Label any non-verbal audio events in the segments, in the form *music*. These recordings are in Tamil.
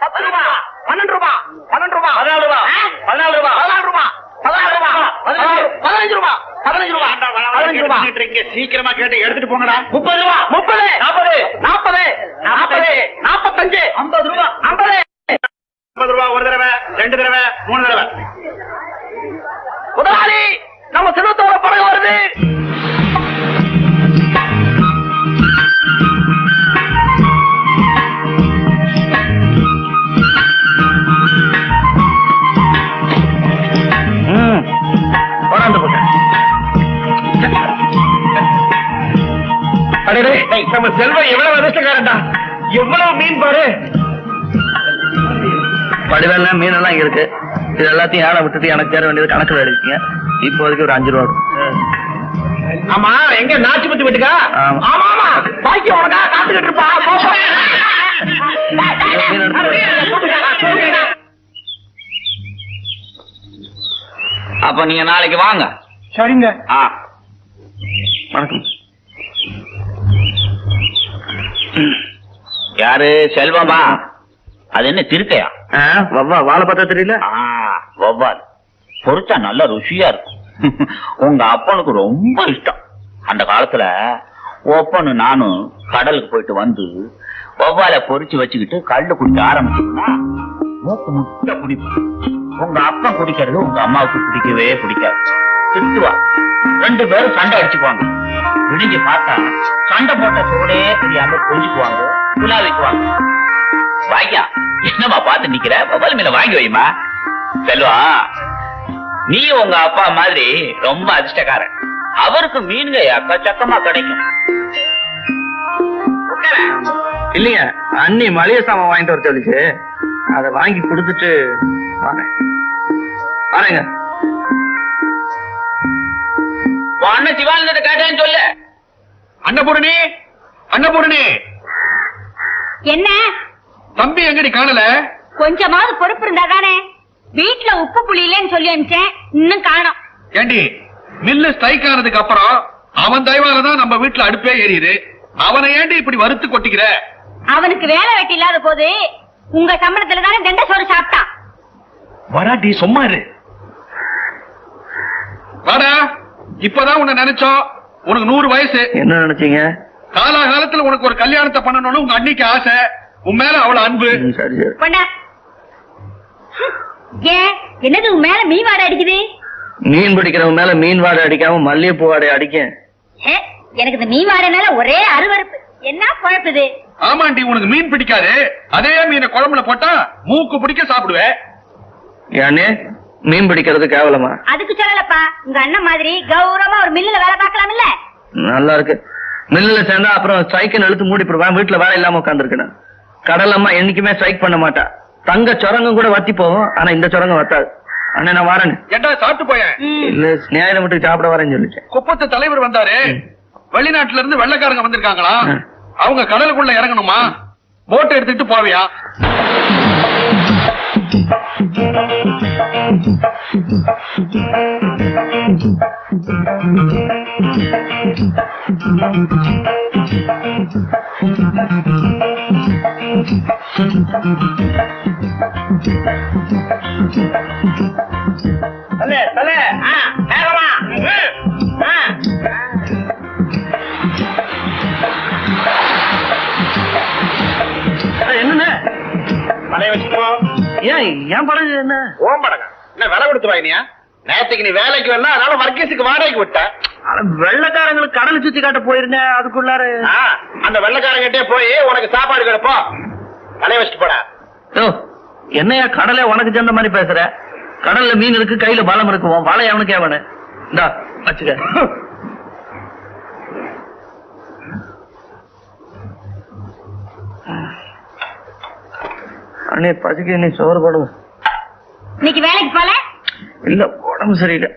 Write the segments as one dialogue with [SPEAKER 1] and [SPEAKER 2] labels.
[SPEAKER 1] பத்து ரூபா பன்னெண்டு ரூபா பன்னெண்டு ரூபா.
[SPEAKER 2] பதினாலு ரூபா. பதினாலு ரூபா.
[SPEAKER 1] பதினாலு ரூபா. பதினாலு ரூபா. பதினஞ்சு ரூபா. பதினஞ்சு ரூபா. பதினஞ்சு ரூபா.
[SPEAKER 2] சீக்கிரமா கேட்டு எடுத்துட்டு போங்கடா.
[SPEAKER 1] முப்பது ரூபா. முப்பது. நாற்பது நாற்பது நாற்பது நாற்பத்தஞ்சு ஐம்பது ரூபா. ஐம்பது.
[SPEAKER 2] ஐம்பது ரூபா ஒரு தடவை ரெண்டு தடவை மூணு தடவை.
[SPEAKER 1] முதலாளி நம்ம செல்வத்தோட படகு வருது.
[SPEAKER 2] அடடே. நம்ம செல்வம் எவ்வளவு அதிர்ஷ்டக்காரன்டா. எவ்வளவு மீன் பாரு.
[SPEAKER 3] வடிவெல்லாம் மீன் எல்லாம் இருக்கு. இது எல்லாத்தையும் ஏழை விட்டுட்டு எனக்கு சேர வேண்டியது கணக்குல எடுக்கீங்க இப்போதைக்கு ஒரு அஞ்சு ரூபா.
[SPEAKER 2] ஆமா எங்க நாச்சு பத்தி விட்டுக்கா?
[SPEAKER 3] ஆமா.
[SPEAKER 1] ஆமா பாக்கி உனக்கா காத்துக்கிட்டு இருப்பா.
[SPEAKER 4] அப்ப நீங்க நாளைக்கு வாங்க.
[SPEAKER 2] சரிங்க.
[SPEAKER 4] ஆ.
[SPEAKER 3] வணக்கம்.
[SPEAKER 4] யாரு? செல்வமா? அது என்ன திருக்கையா?
[SPEAKER 3] வவ்வா வாழை பார்த்தா தெரியல?
[SPEAKER 4] ஆ வவ்வால் பொரிச்சா நல்ல ருசியா இருக்கும். *laughs* உங்க அப்பனுக்கு ரொம்ப இஷ்டம். அந்த காலத்துல ஒப்பனு நானும் கடலுக்கு போயிட்டு வந்து வவ்வால பொரிச்சு வச்சுக்கிட்டு கல்லு குடிக்க ஆரம்பிச்சோம்னா மூக்கு முட்டை குடிப்போம். உங்க அப்பன் குடிக்கிறது உங்க அம்மாவுக்கு பிடிக்கவே பிடிக்காது. திட்டுவா ரெண்டு பேரும் சண்டை அடிச்சுக்குவாங்க. விடிஞ்சு பார்த்தா சண்டை போட்ட சோடே தெரியாம கொஞ்சிக்குவாங்க குலாவிக்குவாங்க வாங்கியா என்னமா பார்த்து நிக்கிற? மொபைல் மீன வாங்கி வைமா செல்வா நீ உங்க அப்பா மாதிரி ரொம்ப அதிர்ஷ்டக்காரன். அவருக்கு மீன்க எக்கச்சக்கமா கிடைக்கும்.
[SPEAKER 3] இல்லையா அண்ணி மளிகை சாமான் வாங்கிட்டு வர சொல்லிச்சு. அதை வாங்கி கொடுத்துட்டு வரேன் வரேங்க.
[SPEAKER 4] அண்ணன் சிவானந்த கேட்டேன்னு சொல்லு.
[SPEAKER 2] அன்னபூரணி அன்னபூரணி.
[SPEAKER 5] என்ன?
[SPEAKER 2] தம்பி எங்கடி காணல?
[SPEAKER 5] கொஞ்சமாவது பொறுப்பு இருந்தா தானே? வீட்டுல உப்பு புளி இல்லைன்னு சொல்லி அனுப்பிச்சேன். இன்னும் காணோம்.
[SPEAKER 2] ஏண்டி மில்லு ஸ்ட்ரைக் ஆனதுக்கு அப்புறம் அவன் தயவால தான் நம்ம வீட்டுல அடுப்பே எரியுது அவனை ஏண்டி இப்படி வறுத்து கொட்டிக்கிற?
[SPEAKER 5] அவனுக்கு வேலை வெட்டி இல்லாத போது உங்க சம்பளத்துல தானே தண்ட சோறு சாப்பிட்டான்.
[SPEAKER 2] வராட்டி சும்மா இரு. வாடா. இப்பதான் உன்னை நினைச்சோம் உனக்கு நூறு வயசு.
[SPEAKER 3] என்ன நினைச்சீங்க?
[SPEAKER 2] காலாகாலத்துல உனக்கு ஒரு கல்யாணத்தை பண்ணணும்னு உங்க அன்னைக்கு ஆசை. உன் மேல அவ்வளவு அன்பு.
[SPEAKER 5] ஏன்? என்னது உன் மேல மீன் வாடை அடிக்குது?
[SPEAKER 3] மீன் பிடிக்கிறவங்க மேல மீன் வாடை அடிக்காம மல்லிகைப்பூ வாடை அடிக்கும்
[SPEAKER 5] ஏ, எனக்கு இந்த மீன் வாடைனால ஒரே அருவருப்பு. என்ன குழப்புது?
[SPEAKER 2] ஆமாண்டி உனக்கு மீன் பிடிக்காது. அதே மீனை குழம்புல போட்டா மூக்கு பிடிக்க சாப்பிடுவேன்.
[SPEAKER 3] ஏன்னு மீன் பிடிக்கிறது கேவலமா?
[SPEAKER 5] அதுக்கு சொல்லலப்பா. உங்க அண்ணன் மாதிரி கௌரவமா ஒரு மில்லுல வேலை பார்க்கலாம் இல்ல
[SPEAKER 3] நல்லா இருக்கு. மில்லுல சேர்ந்தா அப்புறம் ஸ்ட்ரைக்கு இழுத்து மூடி போடுவேன். வீட்டுல வேலை இல்லாம உட்காந்துருக்கேன் கடல் அம்மா என்னைக்குமே ஸ்ட்ரைக் பண்ண மாட்டா. தங்க சுரங்கம் கூட வத்தி போகும் ஆனா இந்த சுரங்கம் வத்தாது. அண்ணே நான் வரேன்.
[SPEAKER 2] ஏண்டா சாப்பிட்டு போயேன்
[SPEAKER 3] இல்ல நியாயம் மட்டும் சாப்பிட வரேன்னு சொல்லிட்டேன்.
[SPEAKER 2] குப்பத்து தலைவர் வந்தாரு. வெளிநாட்டுல இருந்து வெள்ளைக்காரங்க வந்திருக்காங்களா. அவங்க கடலுக்குள்ள இறங்கணுமா? போட் எடுத்துட்டு போவியா?
[SPEAKER 1] தலே தலே ஆ வேகமா.
[SPEAKER 3] ஏன் ஏன் படம் என்ன?
[SPEAKER 2] ஓம்படங்க என்ன விலை கொடுத்து வாங்கினியா? நேத்துக்கு நீ வேலைக்கு வரல அதனால வர்க்கீஸுக்கு வாடகைக்கு விட்ட.
[SPEAKER 3] வெள்ளைக்காரங்களுக்கு கடலை சுத்தி காட்ட போயிருந்தேன் அதுக்குள்ளார.
[SPEAKER 2] அந்த வெள்ளைக்காரங்கிட்டே போய் உனக்கு சாப்பாடு கிடப்போ மலைய வச்சுட்டு போடா.
[SPEAKER 3] என்னையா கடலை உனக்கு சேர்ந்த மாதிரி பேசுற? கடல்ல மீன் இருக்கு கையில பலம் இருக்கு உன் வலை அவனுக்கு அவனு இந்தா வச்சுக்க. அண்ணே பசிக்க நீ சோறு போடுங்க
[SPEAKER 5] இன்னைக்கு வேலைக்கு போல?
[SPEAKER 3] இல்ல உடம்பு சரியில்லை.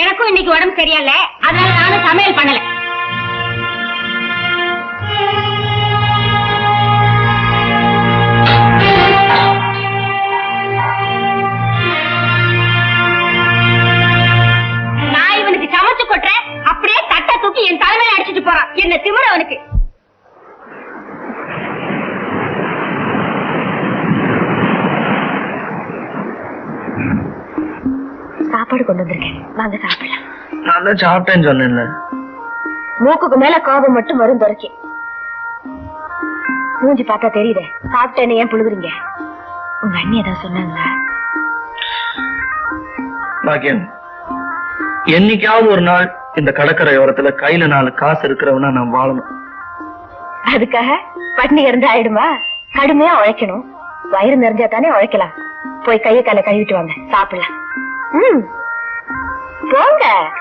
[SPEAKER 5] எனக்கும் இன்னைக்கு உடம்பு சரியில்ல. அதனால நானும் சமையல் பண்ணல.
[SPEAKER 6] சாப்பாடு கொண்டு வந்திருக்கேன். வாங்க சாப்பிடலாம்.
[SPEAKER 3] நான் தான் சாப்பிட்டேன்னு சொன்னேன்ல.
[SPEAKER 6] மூக்குக்கு மேல கோபம் மட்டும் வரும் துறைக்கு மூஞ்சி பார்த்தா தெரியுதே. சாப்பிட்டேன்னு ஏன் புழுகுறீங்க? உங்க அண்ணி ஏதாவது சொன்னாங்களா?
[SPEAKER 3] பாக்கியம் என்னைக்காவது ஒரு நாள் இந்த கடற்கரை ஓரத்துல கையில நாலு காசு இருக்கிறவனா நான் வாழணும்.
[SPEAKER 6] அதுக்காக பட்னி இருந்து ஆயிடுமா? கடுமையா உழைக்கணும். வயிறு நிறைஞ்சா தானே உழைக்கலாம். போய் கையை காலை கழுவிட்டு வாங்க. சாப்பிடலாம். ம். Bonus.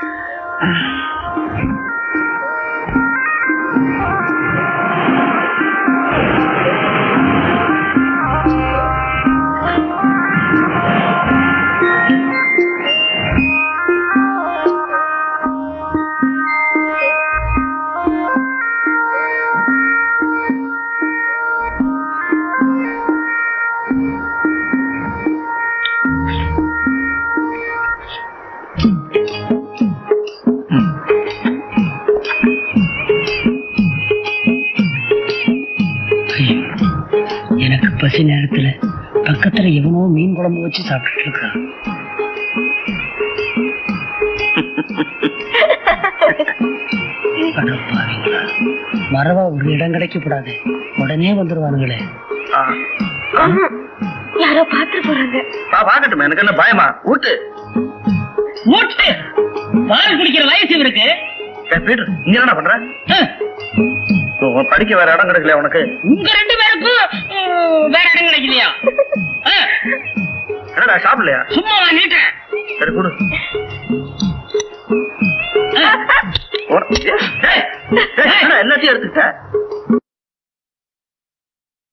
[SPEAKER 7] எனக்கு பசி நேரத்துல பக்கத்துல எவனோ மீன் குழம்பு வச்சு சாப்பிட்டுட்டு இருக்கான். மறவா ஒரு இடம் கிடைக்க கூடாது உடனே வந்துருவானுங்களே.
[SPEAKER 6] யாரோ பாத்துட்டு போறாங்க.
[SPEAKER 3] பாக்கட்டும் எனக்கு என்ன பயமா? ஊட்டு.
[SPEAKER 7] மூட்டு பால் குடிக்கிற வயசு இவருக்கு.
[SPEAKER 3] பீட்டர் இங்க என்ன பண்ற? படிக்க வேற இடம் கிடைக்கல உனக்கு?
[SPEAKER 7] உங்க ரெண்டு பேருக்கும் வேற இடம் கிடைக்கலையா?
[SPEAKER 3] என்னடா சாப்பிடலையா?
[SPEAKER 7] சும்மா வாங்கிட்டேன்
[SPEAKER 3] சரி கொடு. எல்லாத்தையும் எடுத்துக்கிட்ட?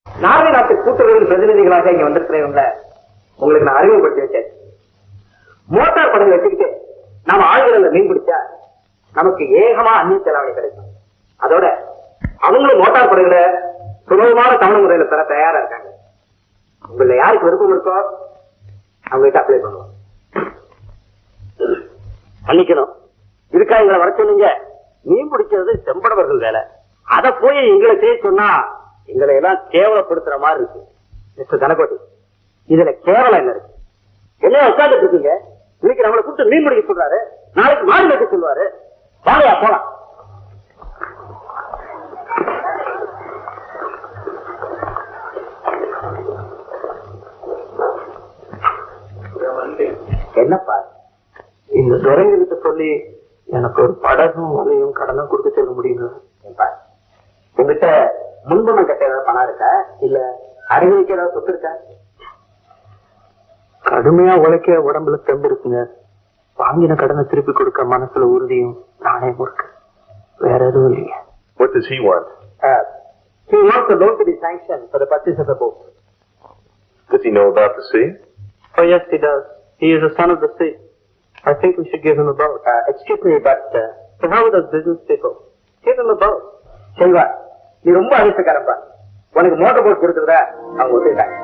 [SPEAKER 1] நார்வே நாட்டு கூட்டுறவு பிரதிநிதிகளாக இங்க வந்திருக்கிறவங்கள உங்களுக்கு நான் அறிமுகப்படுத்தி வச்சேன். மோட்டார் படகு வச்சுக்கிட்டு கடல்ல மீன் பிடிச்சா நமக்கு ஏகமா அந்நிய செலாவணி கிடைக்கும். அதோட அவங்களும் மோட்டார் படகுல சுலபமான தமிழ் முறையில பெற தயாரா இருக்காங்க. உங்கள யாருக்கு விருப்பம் இருக்கோ அவங்ககிட்ட அப்ளை பண்ணுவோம். பண்ணிக்கணும். இருக்கா எங்களை வர சொன்னீங்க. மீன் பிடிக்கிறது செம்படவர்கள் வேலை. அத போய் எங்களை செய்ய சொன்னா எங்களை எல்லாம் கேவலப்படுத்துற மாதிரி இருக்கு. மிஸ்டர் தனகோட்டி இதுல கேவலம் என்ன இருக்கு? என்ன உட்கார்ந்துட்டு இருக்கீங்க? இன்னைக்கு நம்மளை கூப்பிட்டு மீன் பிடிக்க சொல்றாரு. நாளைக்கு மாடு வைக்க சொல்லுவாரு. வாங்கயா போலாம். என்னப்பா? இந்த துறைங்கிட்ட சொல்லி எனக்கு ஒரு படகும் வலையும் கடனும் கொடுக்க சொல்ல முடியுங்க ஏப்பா உங்ககிட்ட முன்பணம் கட்ட ஏதாவது பணம் இருக்கா? இல்ல அறிவிக்க ஏதாவது சொத்து இருக்கா? கடுமையா உழைக்க உடம்புல தெம்பு இருக்குங்க. வாங்கின கடனை திருப்பி கொடுக்க மனசுல உறுதியும் நானே இருக்கு வேற எதுவும் இல்லைங்க
[SPEAKER 8] What does he want?
[SPEAKER 1] Uh, he wants the loan to be sanctioned for the purchase of the boat.
[SPEAKER 8] Does he know about the sea?
[SPEAKER 1] Oh yes, he does. He is a son of the sea. I think we should give him a boat. Uh, excuse me, but uh, so how are those business people? Give him a boat. Selva நீ ரொம்ப அதிர்ஷ்டக்காரப்பா உனக்கு மோட்டர் போட் கொடுத்துருதா அவங்க ஒத்துக்கிட்டாங்க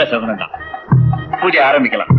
[SPEAKER 4] நல்ல சகுனம் தான். பூஜை ஆரம்பிக்கலாம்.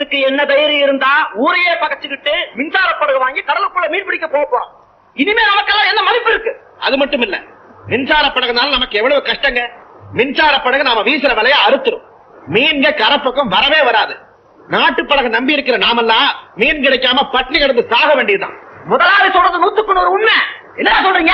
[SPEAKER 1] இந்த என்ன தைரியம் இருந்தா ஊரையே பகச்சுக்கிட்டு மின்சார படகு வாங்கி கடலுக்குள்ள மீன் பிடிக்க போறோம். இனிமே நமக்கெல்லாம் என்ன மதிப்பு இருக்கு?
[SPEAKER 9] அது மட்டும் இல்ல. மின்சார படகுனால நமக்கு எவ்வளவு கஷ்டங்க? மின்சார படகு நாம வீசுற விலைய அறுத்துரும். மீன்க கரப்பக்கம் வரவே வராது. நாட்டு படகு நம்பி இருக்கிற நாமெல்லாம் மீன் கிடைக்காம பட்டினி கிடந்து சாக வேண்டியதுதான்.
[SPEAKER 10] முதலாளி சொல்றது நூத்துக்கு நூறு உண்மை. என்ன சொல்றீங்க?